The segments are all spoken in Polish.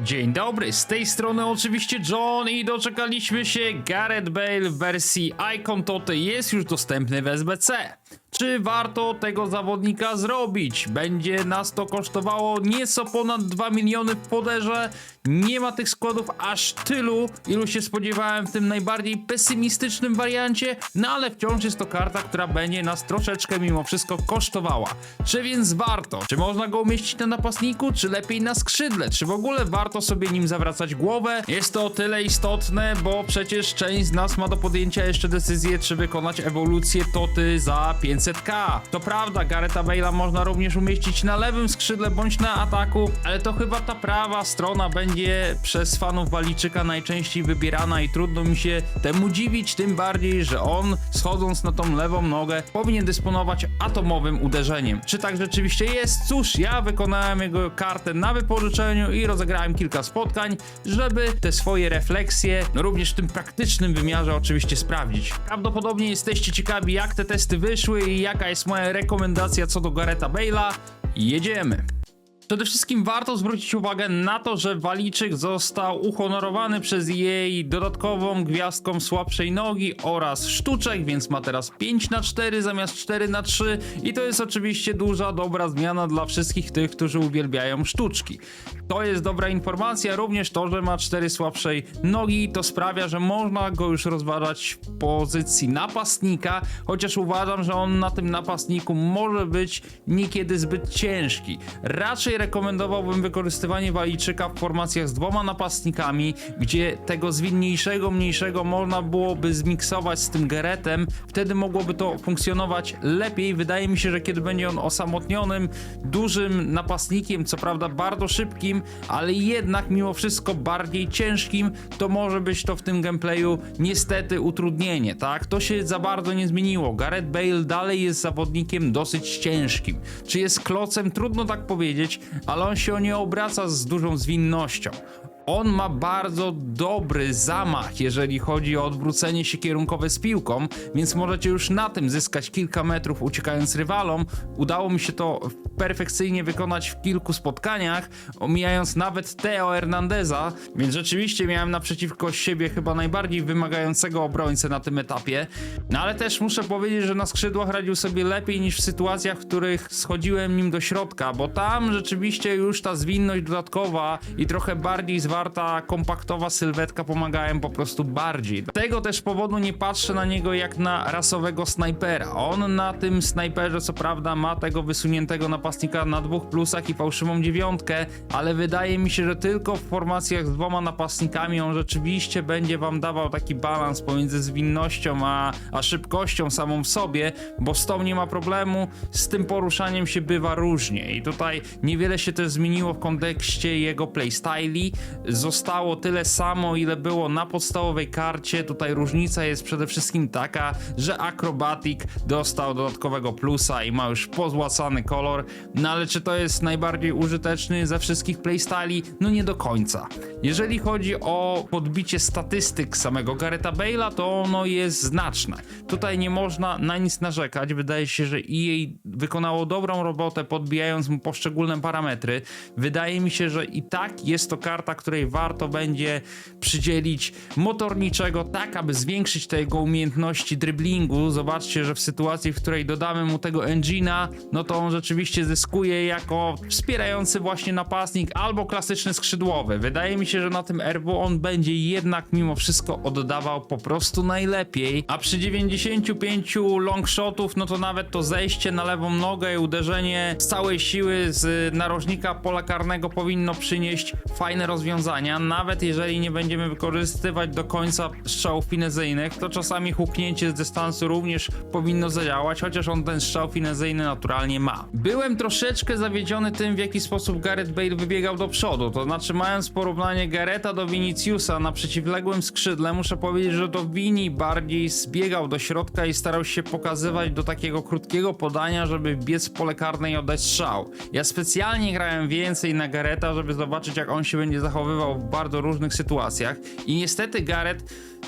Dzień dobry, z tej strony oczywiście John i doczekaliśmy się Gareth Bale w wersji Icon Toty jest już dostępny w SBC. Czy warto tego zawodnika zrobić? Będzie nas to kosztowało nieco ponad 2 miliony w poderze. Nie ma tych składów aż tylu, ilu się spodziewałem w tym najbardziej pesymistycznym wariancie, no ale wciąż jest to karta, która będzie nas troszeczkę mimo wszystko kosztowała. Czy więc warto? Czy można go umieścić na napastniku, czy lepiej na skrzydle? Czy w ogóle warto sobie nim zawracać głowę? Jest to o tyle istotne, bo przecież część z nas ma do podjęcia jeszcze decyzję, czy wykonać ewolucję Toty za 500k. To prawda, Garetha Bale'a można również umieścić na lewym skrzydle bądź na ataku, ale to chyba ta prawa strona będzie przez fanów Walijczyka najczęściej wybierana i trudno mi się temu dziwić, tym bardziej, że on schodząc na tą lewą nogę powinien dysponować atomowym uderzeniem. Czy tak rzeczywiście jest? Cóż, ja wykonałem jego kartę na wypożyczeniu i rozegrałem kilka spotkań, żeby te swoje refleksje, no również w tym praktycznym wymiarze oczywiście sprawdzić. Prawdopodobnie jesteście ciekawi jak te testy wyszły i jaka jest moja rekomendacja co do Garetha Bale'a. Jedziemy! Przede wszystkim warto zwrócić uwagę na to, że Walijczyk został uhonorowany przez jej dodatkową gwiazdką słabszej nogi oraz sztuczek, więc ma teraz 5 na 4 zamiast 4 na 3 i to jest oczywiście duża, dobra zmiana dla wszystkich tych, którzy uwielbiają sztuczki. To jest dobra informacja, również to, że ma 4 słabszej nogi, to sprawia, że można go już rozważać w pozycji napastnika, chociaż uważam, że on na tym napastniku może być niekiedy zbyt ciężki. Raczej rekomendowałbym wykorzystywanie Walijczyka w formacjach z dwoma napastnikami, gdzie tego zwinniejszego, mniejszego można byłoby zmiksować z tym Geretem, wtedy mogłoby to funkcjonować lepiej. Wydaje mi się, że kiedy będzie on osamotnionym, dużym napastnikiem, co prawda bardzo szybkim, ale jednak mimo wszystko bardziej ciężkim, to może być to w tym gameplayu niestety utrudnienie, tak? To się za bardzo nie zmieniło. Gareth Bale dalej jest zawodnikiem dosyć ciężkim. Czy jest klocem? Trudno tak powiedzieć, ale on się nie obraca z dużą zwinnością. On ma bardzo dobry zamach, jeżeli chodzi o odwrócenie się kierunkowe z piłką, więc możecie już na tym zyskać kilka metrów uciekając rywalom. Udało mi się to perfekcyjnie wykonać w kilku spotkaniach, omijając nawet Teo Hernandeza, więc rzeczywiście miałem naprzeciwko siebie chyba najbardziej wymagającego obrońcę na tym etapie. No ale też muszę powiedzieć, że na skrzydłach radził sobie lepiej niż w sytuacjach, w których schodziłem nim do środka, bo tam rzeczywiście już ta zwinność dodatkowa i trochę bardziej zwarta, kompaktowa sylwetka pomagają po prostu bardziej. Tego też powodu nie patrzę na niego jak na rasowego snajpera. On na tym snajperze co prawda ma tego wysuniętego napastnika na dwóch plusach i fałszywą dziewiątkę, ale wydaje mi się, że tylko w formacjach z dwoma napastnikami on rzeczywiście będzie wam dawał taki balans pomiędzy zwinnością a, a szybkością samą w sobie, bo z tą nie ma problemu, z tym poruszaniem się bywa różnie i tutaj niewiele się też zmieniło w kontekście jego playstyli. Zostało tyle samo, ile było na podstawowej karcie. Tutaj różnica jest przede wszystkim taka, że Acrobatic dostał dodatkowego plusa i ma już pozłacany kolor. No ale czy to jest najbardziej użyteczny ze wszystkich playstyli? No nie do końca. Jeżeli chodzi o podbicie statystyk samego Garetha Bale'a, to ono jest znaczne. Tutaj nie można na nic narzekać. Wydaje się, że EA wykonało dobrą robotę podbijając mu poszczególne parametry. Wydaje mi się, że i tak jest to karta, której warto będzie przydzielić motorniczego, tak aby zwiększyć te jego umiejętności driblingu. Zobaczcie, że w sytuacji, w której dodamy mu tego engine'a, no to on rzeczywiście zyskuje jako wspierający właśnie napastnik albo klasyczny skrzydłowy. Wydaje mi się, że na tym RW on będzie jednak mimo wszystko oddawał po prostu najlepiej, a przy 95 longshotów, no to nawet to zejście na lewą nogę i uderzenie z całej siły z narożnika pola karnego powinno przynieść fajne rozwiązania. Nawet jeżeli nie będziemy wykorzystywać do końca strzałów finezyjnych, to czasami huknięcie z dystansu również powinno zadziałać, chociaż on ten strzał finezyjny naturalnie ma. Byłem troszeczkę zawiedziony tym, w jaki sposób Gareth Bale wybiegał do przodu, to znaczy mając porównanie Gareta do Viniciusa na przeciwległym skrzydle, muszę powiedzieć, że to Vini bardziej zbiegał do środka i starał się pokazywać do takiego krótkiego podania, żeby biec w pole karne i oddać strzał. Ja specjalnie grałem więcej na Gareta, żeby zobaczyć jak on się będzie zachowywał w bardzo różnych sytuacjach i niestety Gareth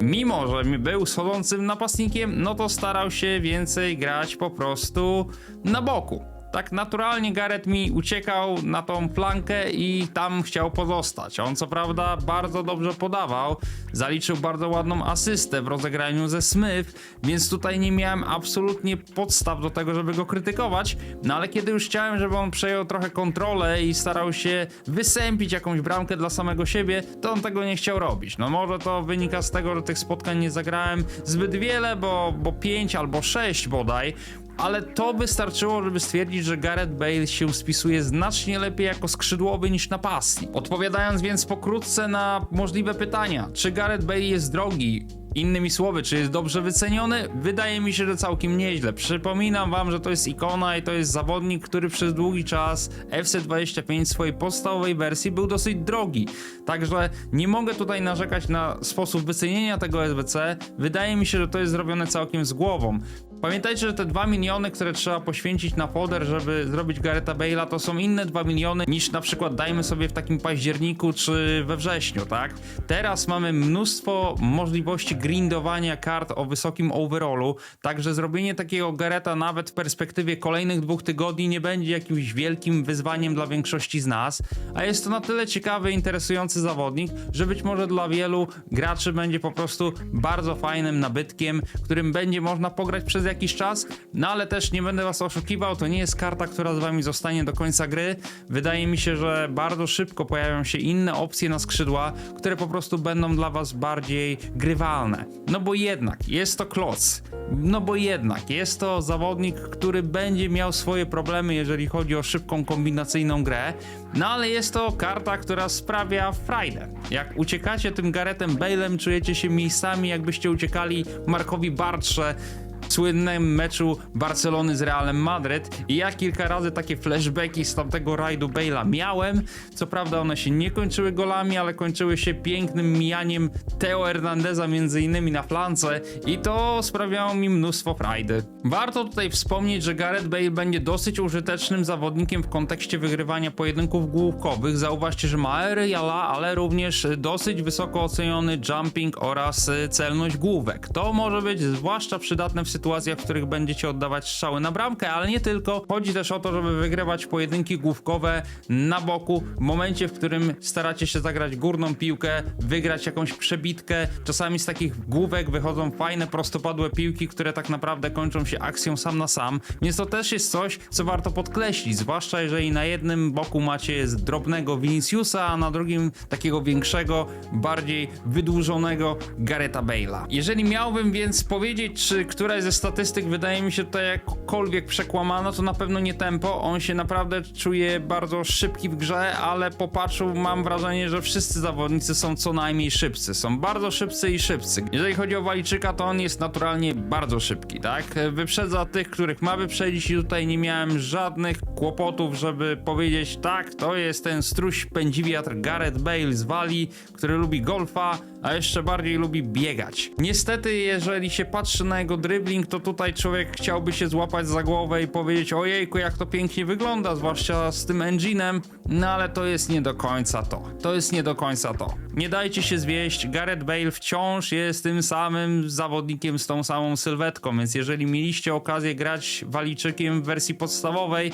mimo że był schodzącym napastnikiem, no to starał się więcej grać po prostu na boku. Tak naturalnie Gareth mi uciekał na tą flankę i tam chciał pozostać. On co prawda bardzo dobrze podawał, zaliczył bardzo ładną asystę w rozegraniu ze Smith, więc tutaj nie miałem absolutnie podstaw do tego, żeby go krytykować, no ale kiedy już chciałem, żeby on przejął trochę kontrolę i starał się wysępić jakąś bramkę dla samego siebie, to on tego nie chciał robić. No może to wynika z tego, że tych spotkań nie zagrałem zbyt wiele, bo, bo 5 albo 6 bodaj, ale to wystarczyło, żeby stwierdzić, że Gareth Bale się spisuje znacznie lepiej jako skrzydłowy niż napastnik. Odpowiadając więc pokrótce na możliwe pytania, czy Gareth Bale jest drogi? Innymi słowy, czy jest dobrze wyceniony? Wydaje mi się, że całkiem nieźle. Przypominam wam, że to jest ikona i to jest zawodnik, który przez długi czas FC25 w swojej podstawowej wersji był dosyć drogi. Także nie mogę tutaj narzekać na sposób wycenienia tego SBC. Wydaje mi się, że to jest zrobione całkiem z głową. Pamiętajcie, że te 2 miliony, które trzeba poświęcić na foder, żeby zrobić Garetha Bale'a, to są inne 2 miliony niż na przykład dajmy sobie w takim październiku czy we wrześniu, tak? Teraz mamy mnóstwo możliwości grindowania kart o wysokim overallu, także zrobienie takiego Gareta nawet w perspektywie kolejnych dwóch tygodni nie będzie jakimś wielkim wyzwaniem dla większości z nas, a jest to na tyle ciekawy, interesujący zawodnik, że być może dla wielu graczy będzie po prostu bardzo fajnym nabytkiem, którym będzie można pograć przez jakiś czas, no ale też nie będę was oszukiwał, to nie jest karta, która z wami zostanie do końca gry. Wydaje mi się, że bardzo szybko pojawią się inne opcje na skrzydła, które po prostu będą dla was bardziej grywalne. No bo jednak jest to kloc. No bo jednak jest to zawodnik, który będzie miał swoje problemy, jeżeli chodzi o szybką kombinacyjną grę. No ale jest to karta, która sprawia frajdę. Jak uciekacie tym Garetem Bale'em, czujecie się miejscami, jakbyście uciekali Markowi Bartrze słynnym meczu Barcelony z Realem Madryt i ja kilka razy takie flashbacki z tamtego rajdu Bale'a miałem. Co prawda one się nie kończyły golami, ale kończyły się pięknym mijaniem Teo Hernandeza między innymi na flance i to sprawiało mi mnóstwo frajdy. Warto tutaj wspomnieć, że Gareth Bale będzie dosyć użytecznym zawodnikiem w kontekście wygrywania pojedynków główkowych. Zauważcie, że ma aeriala, ale również dosyć wysoko oceniony jumping oraz celność główek. To może być zwłaszcza przydatne w sytuacjach, w których będziecie oddawać strzały na bramkę, ale nie tylko. Chodzi też o to, żeby wygrywać pojedynki główkowe na boku w momencie, w którym staracie się zagrać górną piłkę, wygrać jakąś przebitkę. Czasami z takich główek wychodzą fajne, prostopadłe piłki, które tak naprawdę kończą się akcją sam na sam, więc to też jest coś, co warto podkreślić, zwłaszcza jeżeli na jednym boku macie drobnego Viniciusa, a na drugim takiego większego, bardziej wydłużonego Gareta Bale'a. Jeżeli miałbym więc powiedzieć, czy któraś ze statystyk wydaje mi się tutaj jakkolwiek przekłamana, to na pewno nie tempo. On się naprawdę czuje bardzo szybki w grze, ale po mam wrażenie, że wszyscy zawodnicy są co najmniej szybcy. Są bardzo szybcy i szybcy. Jeżeli chodzi o Walijczyka, to on jest naturalnie bardzo szybki, tak? Wyprzedza tych, których ma wyprzedzić i tutaj nie miałem żadnych kłopotów, żeby powiedzieć tak, to jest ten struś pędziwiatr Gareth Bale z Walii, który lubi golfa, a jeszcze bardziej lubi biegać. Niestety, jeżeli się patrzy na jego dribbling, to tutaj człowiek chciałby się złapać za głowę i powiedzieć ojejku, jak to pięknie wygląda, zwłaszcza z tym engine'em, no ale to jest nie do końca to. To jest nie do końca to. Nie dajcie się zwieść, Gareth Bale wciąż jest tym samym zawodnikiem z tą samą sylwetką, więc jeżeli mieliście okazję grać Walijczykiem w wersji podstawowej,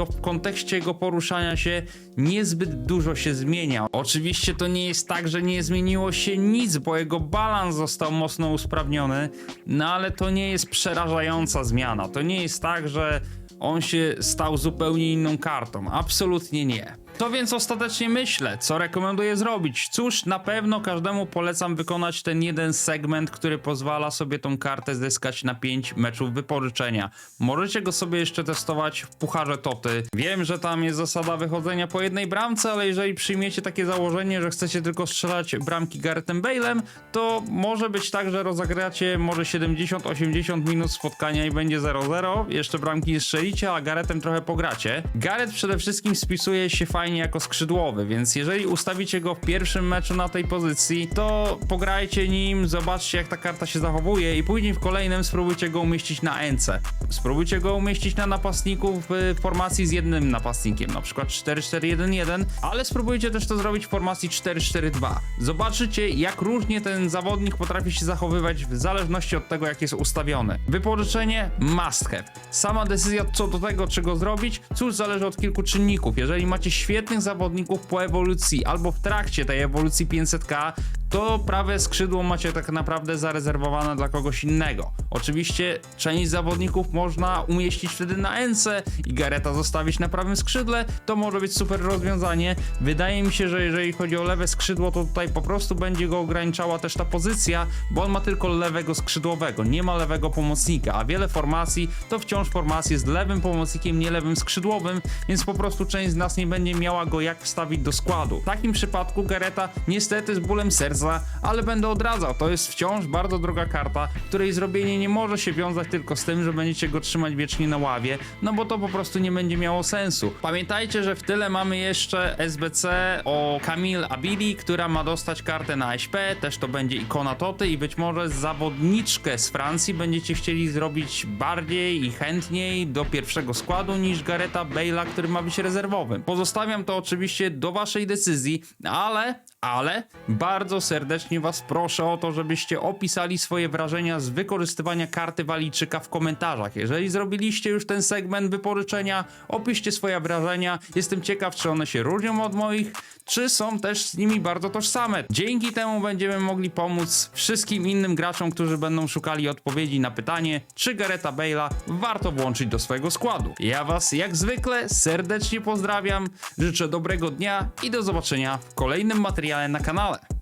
to w kontekście jego poruszania się niezbyt dużo się zmienia. Oczywiście to nie jest tak, że nie zmieniło się nic, bo jego balans został mocno usprawniony, no ale to nie jest przerażająca zmiana. To nie jest tak, że on się stał zupełnie inną kartą. Absolutnie nie. To więc ostatecznie myślę, co rekomenduję zrobić. Cóż, na pewno każdemu polecam wykonać ten jeden segment, który pozwala sobie tą kartę zyskać na 5 meczów wypożyczenia. Możecie go sobie jeszcze testować w Pucharze Toty. Wiem, że tam jest zasada wychodzenia po jednej bramce, ale jeżeli przyjmiecie takie założenie, że chcecie tylko strzelać bramki Garethem Bale'em, to może być tak, że rozegracie może 70-80 minut spotkania i będzie 0-0. Jeszcze bramki strzelicie, a Garethem trochę pogracie. Gareth przede wszystkim spisuje się fajnie fajnie jako skrzydłowy, więc jeżeli ustawicie go w pierwszym meczu na tej pozycji, to pograjcie nim, zobaczcie jak ta karta się zachowuje i później w kolejnym spróbujcie go umieścić na NC. Spróbujcie go umieścić na napastniku w formacji z jednym napastnikiem, na przykład 4-4-1-1, ale spróbujcie też to zrobić w formacji 4-4-2. Zobaczycie jak różnie ten zawodnik potrafi się zachowywać w zależności od tego jak jest ustawiony. Wypożyczenie must have. Sama decyzja co do tego czego zrobić, cóż zależy od kilku czynników. Jeżeli macie świetnych zawodników po ewolucji albo w trakcie tej ewolucji 500k, to prawe skrzydło macie tak naprawdę zarezerwowane dla kogoś innego. Oczywiście część zawodników można umieścić wtedy na NC i Gareta zostawić na prawym skrzydle, to może być super rozwiązanie. Wydaje mi się, że jeżeli chodzi o lewe skrzydło, to tutaj po prostu będzie go ograniczała też ta pozycja, bo on ma tylko lewego skrzydłowego, nie ma lewego pomocnika, a wiele formacji to wciąż formacje z lewym pomocnikiem, nie lewym skrzydłowym, więc po prostu część z nas nie będzie miała go jak wstawić do składu. W takim przypadku Gareta niestety z bólem serca, ale będę odradzał. To jest wciąż bardzo droga karta, której zrobienie nie może się wiązać tylko z tym, że będziecie go trzymać wiecznie na ławie, no bo to po prostu nie będzie miało sensu. Pamiętajcie, że w tyle mamy jeszcze SBC o Camille Abili, która ma dostać kartę na SP, też to będzie ikona Toty i być może zawodniczkę z Francji będziecie chcieli zrobić bardziej i chętniej do pierwszego składu niż Gareta Bale'a, który ma być rezerwowym. Pozostawiam to oczywiście do waszej decyzji, ale ale bardzo serdecznie Was proszę o to, żebyście opisali swoje wrażenia z wykorzystywania karty Walijczyka w komentarzach. Jeżeli zrobiliście już ten segment wypożyczenia, opiszcie swoje wrażenia. Jestem ciekaw, czy one się różnią od moich, czy są też z nimi bardzo tożsame. Dzięki temu będziemy mogli pomóc wszystkim innym graczom, którzy będą szukali odpowiedzi na pytanie, czy Gareta Bale'a warto włączyć do swojego składu. Ja Was jak zwykle serdecznie pozdrawiam, życzę dobrego dnia i do zobaczenia w kolejnym materiale na kanale.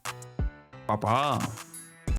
宝宝